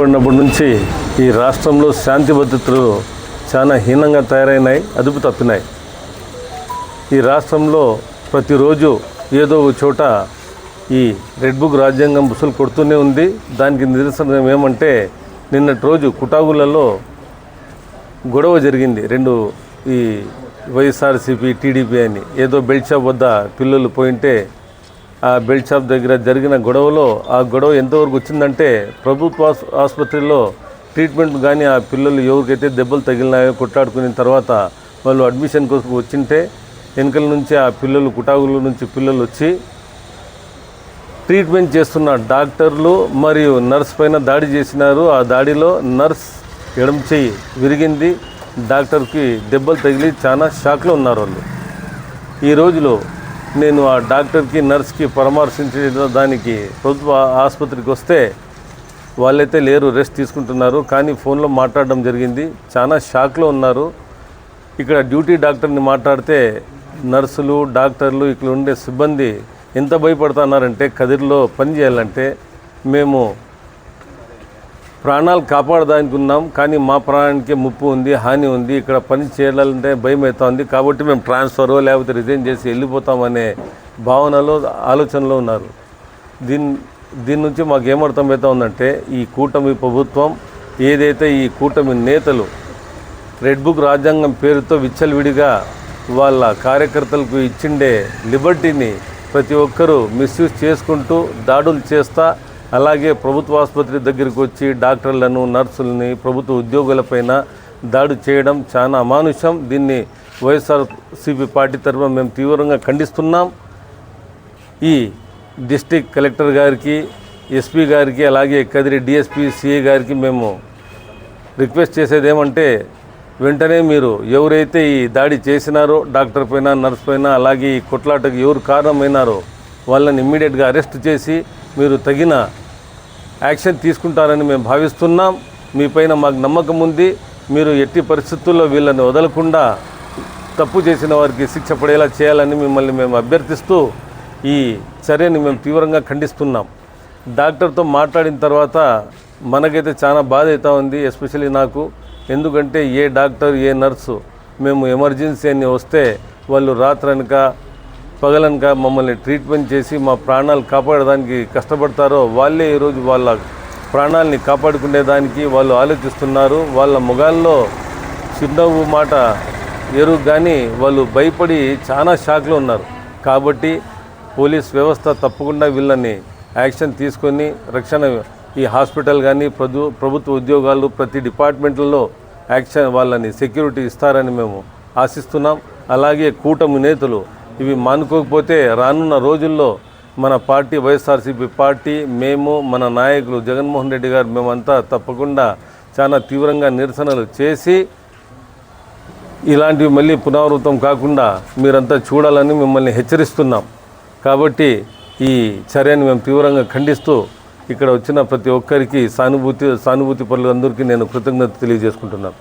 పడినప్పటి నుంచి ఈ రాష్ట్రంలో శాంతి భద్రతలు చాలా హీనంగా తయారైనాయి అదుపు తప్పినాయి. ఈ రాష్ట్రంలో ప్రతిరోజు ఏదో ఒక చోట ఈ రెడ్ బుక్ రాజ్యాంగం బుసలు కొడుతూనే ఉంది. దానికి నిదర్శనం ఏమంటే నిన్నటి రోజు కుటాగులలో గొడవ జరిగింది. రెండు ఈ వైఎస్ఆర్సీపీ టీడీపీ అని. ఏదో బెల్ట్ షాప్ వద్ద పిల్లలు పోయింటే బెల్ట్ షాప్ దగ్గర జరిగిన గొడవలో ఆ గొడవ ఎంతవరకు వచ్చిందంటే ప్రభుత్వ ఆస్- ఆసుపత్రిలో ట్రీట్మెంట్ కానీ ఆ పిల్లలు ఎవరికైతే దెబ్బలు తగిలినాయో కొట్లాడుకున్న తర్వాత వాళ్ళు అడ్మిషన్ కోసం వచ్చింటే వెనుకల నుంచి ఆ పిల్లలు కుటాగుల నుంచి పిల్లలు వచ్చి ట్రీట్మెంట్ చేస్తున్న డాక్టర్లు మరియు నర్స్ పైన దాడి చేసినారు. ఆ దాడిలో నర్స్ ఎడమ చెయ్యి విరిగింది. డాక్టర్కి దెబ్బలు తగిలి చాలా షాక్లో ఉన్నారు వాళ్ళు. ఈ రోజులో నేను ఆ డాక్టర్కి నర్స్కి పరామర్శించే దానికి ప్రభుత్వ ఆసుపత్రికి వస్తే వాళ్ళైతే లేరు రెస్ట్ తీసుకుంటున్నారు. కానీ ఫోన్లో మాట్లాడడం జరిగింది. చాలా షాక్లో ఉన్నారు. ఇక్కడ డ్యూటీ డాక్టర్ని మాట్లాడితే నర్సులు డాక్టర్లు ఇక్కడ ఉండే సిబ్బంది ఎంత భయపడుతున్నారంటే కదిరిలో పని చేయాలంటే మేము ప్రాణాలు కాపాడడానికి ఉన్నాం కానీ మా ప్రాణానికి ముప్పు ఉంది హాని ఉంది ఇక్కడ పని చేయాలంటే భయం అవుతుంది కాబట్టి మేము ట్రాన్స్ఫర్ లేకపోతే రిజైన్ చేసి వెళ్ళిపోతామనే భావనలో ఆలోచనలో ఉన్నారు. దీని దీని నుంచి మాకు ఏమర్థమవుతా ఉందంటే ఈ కూటమి ప్రభుత్వం ఏదైతే ఈ కూటమి నేతలు రెడ్ బుక్ రాజ్యాంగం పేరుతో విచ్చలవిడిగా వాళ్ళ కార్యకర్తలకు ఇచ్చిండే లిబర్టీని ప్రతి ఒక్కరూ మిస్యూజ్ చేసుకుంటూ దాడులు చేస్తా అలాగే ప్రభుత్వ ఆసుపత్రి దగ్గరికి వచ్చి డాక్టర్లను నర్సులని ప్రభుత్వ ఉద్యోగులపైన దాడి చేయడం చాలా అమానుషం. దీన్ని వైఎస్ఆర్సీపీ పార్టీ తరఫున మేము తీవ్రంగా ఖండిస్తున్నాం. ఈ డిస్టిక్ కలెక్టర్ గారికి ఎస్పీ గారికి అలాగే కదిరి డిఎస్పీ సిఏ గారికి మేము రిక్వెస్ట్ చేసేది ఏమంటే వెంటనే మీరు ఎవరైతే ఈ దాడి చేసినారో డాక్టర్ పైన నర్స్ పైన అలాగే ఈ కొట్లాటకు ఎవరు కారణమైనారో వాళ్ళని ఇమ్మీడియట్గా అరెస్ట్ చేసి మీరు తగిన యాక్షన్ తీసుకుంటారని మేము భావిస్తున్నాం. మీ పైన మాకు నమ్మకం ఉంది. మీరు ఎట్టి పరిస్థితుల్లో వీళ్ళని వదలకుండా తప్పు చేసిన వారికి శిక్ష పడేలా చేయాలని మిమ్మల్ని మేము అభ్యర్థిస్తూ ఈ చర్యని మేము తీవ్రంగా ఖండిస్తున్నాం. డాక్టర్తో మాట్లాడిన తర్వాత మనకైతే చాలా బాధ అవుతా ఉంది ఎస్పెషల్లీ నాకు. ఎందుకంటే ఏ డాక్టర్ ఏ నర్సు మేము ఎమర్జెన్సీ అని వస్తే వాళ్ళు రాత్రనక పగలనక మమ్మల్ని ట్రీట్మెంట్ చేసి మా ప్రాణాలు కాపాడడానికి కష్టపడతారో వాళ్ళే ఈరోజు వాళ్ళ ప్రాణాలని కాపాడుకునేదానికి వాళ్ళు ఆలోచిస్తున్నారు. వాళ్ళ ముఖాల్లో చిరునవ్వు మాట ఎరుగు కానీ వాళ్ళు భయపడి చాలా షాక్లో ఉన్నారు. కాబట్టి పోలీస్ వ్యవస్థ తప్పకుండా వీళ్ళని యాక్షన్ తీసుకొని రక్షణ ఈ హాస్పిటల్ కానీ ప్రభు ప్రభుత్వ ఉద్యోగాలు ప్రతి డిపార్ట్మెంట్లలో యాక్షన్ వాళ్ళని సెక్యూరిటీ ఇస్తారని మేము ఆశిస్తున్నాం. అలాగే కూటమి నేతలు ఇవి మానుకోకపోతే రానున్న రోజుల్లో మన పార్టీ వైఎస్ఆర్సీపీ పార్టీ మేము మన నాయకులు జగన్మోహన్ రెడ్డి గారు మేమంతా తప్పకుండా చాలా తీవ్రంగా నిరసనలు చేసి ఇలాంటివి మళ్ళీ పునరావృతం కాకుండా మీరంతా చూడాలని మిమ్మల్ని హెచ్చరిస్తున్నాం. కాబట్టి ఈ చర్యను మేము తీవ్రంగా ఖండిస్తూ ఇక్కడ వచ్చిన ప్రతి ఒక్కరికి సానుభూతి సానుభూతి పనులందరికీ నేను కృతజ్ఞత తెలియజేసుకుంటున్నాను.